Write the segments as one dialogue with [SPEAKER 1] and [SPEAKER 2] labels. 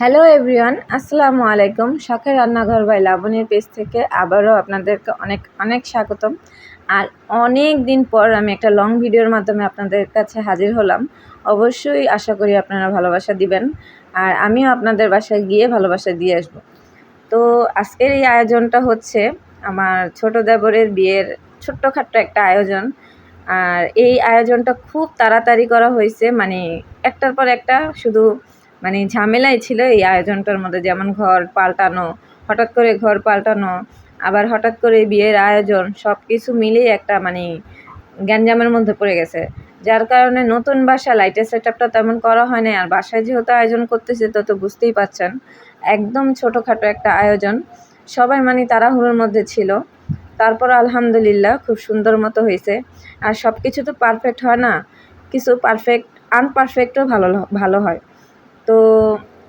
[SPEAKER 1] Hello everyone আসসালামু আলাইকুম শখের রান্নাঘর বাই লাবণীর পেজ থেকে আবারও আপনাদেরকে অনেক অনেক স্বাগতম। আর অনেক দিন পর আমি একটা লং ভিডিওর মাধ্যমে আপনাদের কাছে হাজির হলাম। অবশ্যই আশা করি আপনারা ভালোবাসা দিবেন। আর আমিও আপনাদের বাসায় গিয়ে ভালোবাসা দিয়ে আসব। তো আজকের এই আয়োজনটা হচ্ছে আমার ছোট দেবরের বিয়ের ছোট্টখাট্ট একটা আয়োজন। আর এই আয়োজনটা খুব তাড়াতাড়ি করা হয়েছে। মানে একটার পর একটা শুধু মানে ঝামেলাই ছিল এই আয়োজনটার মধ্যে, যেমন ঘর পাল্টানো, হঠাৎ করে ঘর পাল্টানো, আবার হঠাৎ করে বিয়ের আয়োজন সব কিছু মিলিয়ে একটা মানে গ্যাঞ্জামের মধ্যে পড়ে গেছে। যার কারণে নতুন বাসা লাইটের সেট আপটা তেমন করা হয় না আর বাসায় যেহেতু আয়োজন করতেছে তত বুঝতেই পারছেন একদম ছোটোখাটো একটা আয়োজন। সবাই মানে তাড়াহুড়োর মধ্যে ছিল। তারপর আলহামদুলিল্লাহ খুব সুন্দর মতো হয়েছে। আর সব কিছু তো পারফেক্ট হয় না। কিছু পারফেক্ট আনপারফেক্টও ভালো ভালো হয়। তো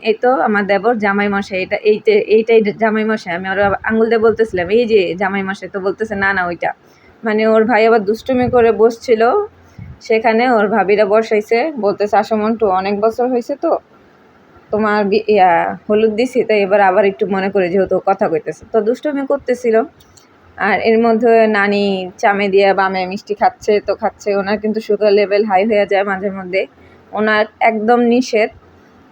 [SPEAKER 1] এই তো আমার দেবর জামাই মশাই, এটা এইটা, এইটাই জামাই মশাই। আমি ওরা আঙুল দিয়ে বলতেছিলাম, এই যে জামাই মশাই তো বলতেছে না না, ওইটা। মানে ওর ভাই আবার দুষ্টুমি করে বসছিল, সেখানে ওর ভাবিরা বসাইছে, বলতেছে আসমন্টু অনেক বছর হয়েছে তো, তোমার ইয়া, হলুদ দিছি, তাই এবার আবার একটু মনে করে যেহেতু কথা কইতেছে। তো দুষ্টুমি করতেছিল, আর এর মধ্যে নানি চামে দিয়ে বামে মিষ্টি খাচ্ছে, তো খাচ্ছে। ওনার কিন্তু সুগার লেভেল হাই হয়ে যায় মাঝে মধ্যে। ওনার একদম নিষেধ।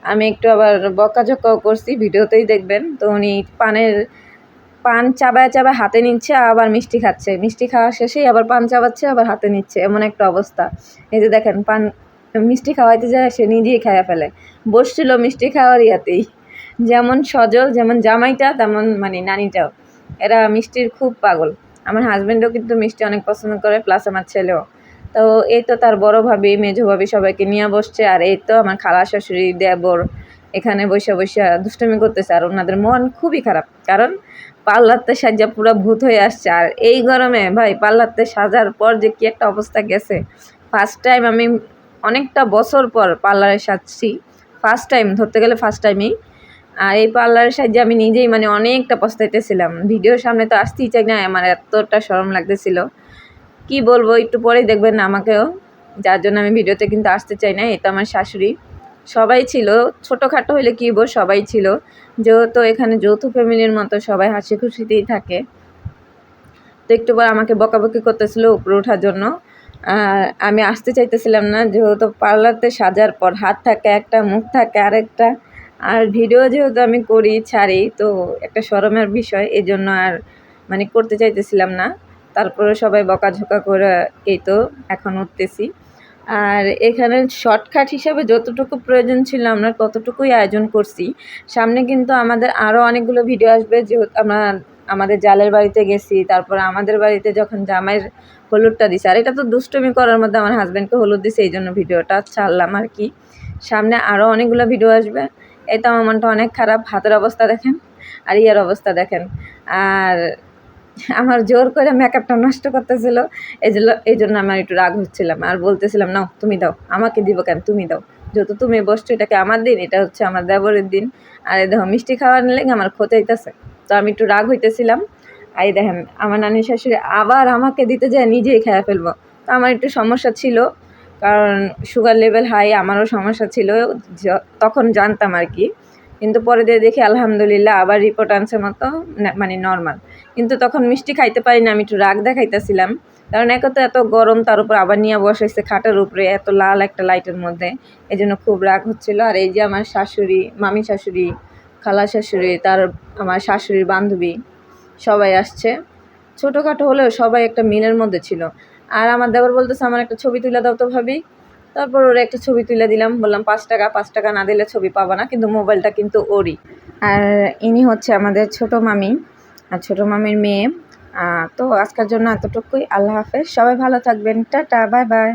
[SPEAKER 1] আমি একটু আবার বকাঝকাও করছি, ভিডিওতেই দেখবেন। তো উনি পানের, পান চাবায় চাবায় হাতে নিচ্ছে, আবার মিষ্টি খাচ্ছে। মিষ্টি খাওয়া শেষেই আবার পান চাবাচ্ছে, আবার হাতে নিচ্ছে। এমন একটা অবস্থা। এই যে দেখেন, পান, মিষ্টি খাওয়াইতে যায়, সে নিজেই খাইয়া ফেলে। বসছিল মিষ্টি খাওয়ার ইয়াতেই। যেমন সজল, যেমন জামাইটা, তেমন মানে নানিটাও। এরা মিষ্টির খুব পাগল। আমার হাজব্যান্ডও কিন্তু মিষ্টি অনেক পছন্দ করে প্লাস আমার ছেলেও। তো এই তো তার বড় ভাবি মেজো ভাবি সবাইকে নিয়ে বসছে, আর এই তো আমার খালা শাশুড়ি, দেবর এখানে বসে বসে দুষ্টমি করতেছে, আর ওনাদের মন খুবই খারাপ। কারণ পার্লারতে সাজা পুরো ভূত হয়ে আসছে, আর এই গরমে ভাই পার্লারতে সাজার পর যে কি একটা অবস্থা গেছে। ফার্স্ট টাইম আমি অনেকটা বছর পর পার্লারে সাজছি ফার্স্ট টাইম ধরতে গেলে ফার্স্ট টাইমই আর এই পার্লারের সাহায্যে আমি নিজেই মানে অনেকটা পস্তাইতেছিলাম। ভিডিওর সামনে তো আসতেই চাই না, আমার এতটা সরম লাগতেছিল। কি বলব, একটু পরেই দেখবেন আমাকেও। যার জন্য আমি ভিডিওতে কিন্তু আসতে চাই না এটা আমার শাশুড়ি। সবাই ছিল, ছোটোখাটো হলে কী বল সবাই ছিল। যেহেতু এখানে যৌথ ফ্যামিলির মতো সবাই হাসি খুশিতেই থাকে। তো একটু পর আমাকে বকাবকি করতেছিল উপরে ওঠার জন্য। আমি আসতে চাইতেছিলাম না, যেহেতু পার্লারতে সাজার পর হাত থাকে, একটা মুখ থাকে, আরেকটা। আর ভিডিও যেহেতু আমি করি, ছাড়ি, তো একটা সরমের বিষয় এই জন্য আর মানে করতে চাইতেছিলাম না। তারপরে সবাই বকাঝোকা করে এই তো এখন উঠতেছি। আর এখানে শর্টকাট হিসাবে যতটুকু প্রয়োজন ছিল আমরা ততটুকুই আয়োজন করছি। সামনে কিন্তু আমাদের আরও অনেকগুলো ভিডিও আসবে, যেহেতু আমরা আমাদের জালের বাড়িতে গেছি, তারপর আমাদের বাড়িতে যখন জামাইয়ের হলুদটা দিছে, আর এটা তো দুষ্টমি করার মধ্যে আমার হাজব্যান্ডকে হলুদ দিছে, এই জন্য ভিডিওটা ছাড়লাম আর কি। সামনে আরও অনেকগুলো ভিডিও আসবে, এই তো আমার মনটা অনেক খারাপ, হাতের অবস্থা দেখেন, আর ইয়ার অবস্থা দেখেন। আর আমার জোর করে মেকআপটা নষ্ট করতেছিল। এই জন্য এই জন্য আমার একটু রাগ হচ্ছিলাম। আর বলতেছিলাম, নাও, তুমি দাও। আমাকে দিব কেন? তুমি দাও। যেহেতু তুমি বসছো, এটাকে আমার দিন, এটা হচ্ছে আমার দেবরের দিন। আর এই দেখো, মিষ্টি খাওয়ার নিলে আমার খোঁচাইতেছে তো আমি একটু রাগ হইতেছিলাম। এই দেখেন, আমার নানি শাশুড়ি আবার আমাকে দিতে যায়, নিজেই খেয়ে ফেলব। তো আমার একটু সমস্যা ছিল। কারণ সুগার লেভেল হাই আমারও সমস্যা ছিল। তখন জানতাম আর কি। কিন্তু পরে দিয়ে দেখি আলহামদুলিল্লাহ আবার রিপোর্ট আনছে মতো মানে নর্মাল কিন্তু তখন মিষ্টি খাইতে পারি না আমি একটু রাগ দেখাইতেছিলাম। কারণ এক তো এত গরম, তার উপর আবার নিয়ে বসাইছে খাটের উপরে, এত লাল একটা লাইটের মধ্যে। এই জন্য খুব রাগ হচ্ছিল। আর এই যে আমার শাশুড়ি, মামি শাশুড়ি, খালা শাশুড়ি, তার আমার শাশুড়ির বান্ধবী, সবাই আসছে। ছোটোখাটো হলেও সবাই একটা মিলের মধ্যে ছিল। আর আমার দেবর বলতেছে, আমার একটা ছবি তুলে দাও তো ভাবি। তারপর ওরা একটা ছবি তুলে দিলাম। বললাম, পাঁচ টাকা পাঁচ টাকা না দিলে ছবি পাবো না, কিন্তু মোবাইলটা কিন্তু ওরই। আর ইনি হচ্ছে আমাদের ছোট মামি, আর ছোট মামির মেয়ে। তো আজকের জন্য এতটুকুই। আল্লাহ হাফেজ। সবাই ভালো থাকবেন। Tata, bye bye.